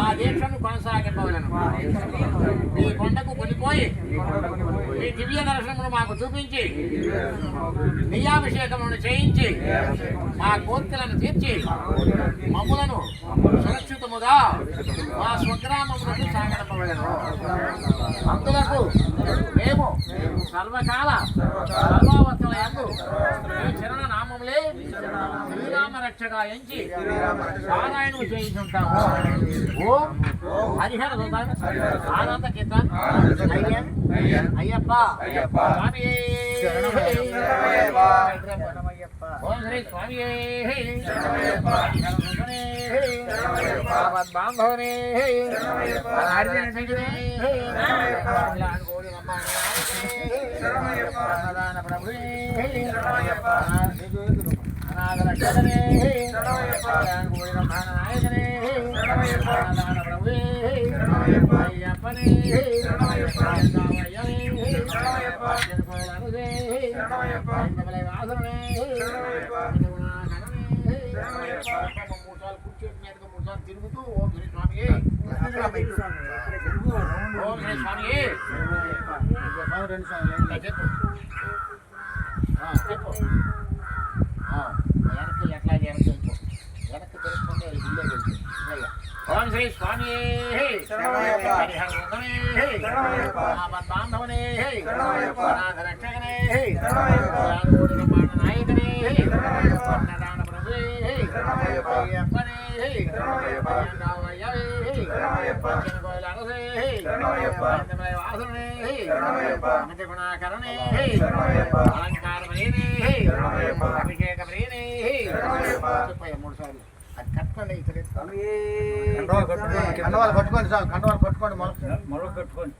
ఆ దీక్షను కొనసాగింపవలను. మీ కొండకు కొనిపోయి మీ దివ్య దర్శనమును మాకు చూపించి నియాభిషేకమును చేయించి మా కోరికలను తీర్చి మమ్ములను సురక్షితముగా మా స్వగ్రామములను సాగడపవలను. అందులకు మేము సర్వకాల సర్వ రక్షగా ఎంచి పారాయణము చేయించుంటాము. ఓం హరిహర ఆనంద కీర్తన్. అయ్యప్ప. స్వామి ఓం శ్రీ స్వామి బాంధవనే హరిజన సంగనే తిరుగుతూ ఓం శ్రీ స్వామి. ఓం శ్రీ స్వామి చెప్పు శ్రీ స్వామి బాంధవనే రక్షకనే నాయకనే అన్నదాన ప్రభువే కోయిల అరసే వాసునే గుణాకరణే అలంకారమేనే అభిషేక ప్రియనే చెప్పయ్య మూడు సార్లు కండవాలు పట్టుకోండి సార్ కండవాలు పట్టుకోండి మొదలు. కట్టుకోండి.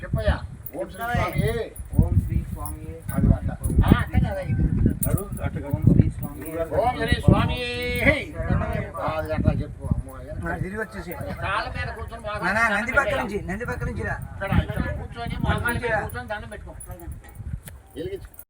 చెప్పయ్యా. ఓం శ్రీ స్వామి. ఓం శ్రీ స్వామి. ఓం శ్రీ స్వామి. ఓం శ్రీ స్వామి. ఆ, అది అట్లా చెప్పు అమ్మో వెనక. తిరిగి వచ్చేసి కాళ్ళ మీద కూర్చొని బాగా నానా నంది పక్క నుంచి నంది పక్క నుంచి కూర్చొని దండం పెట్టుకో.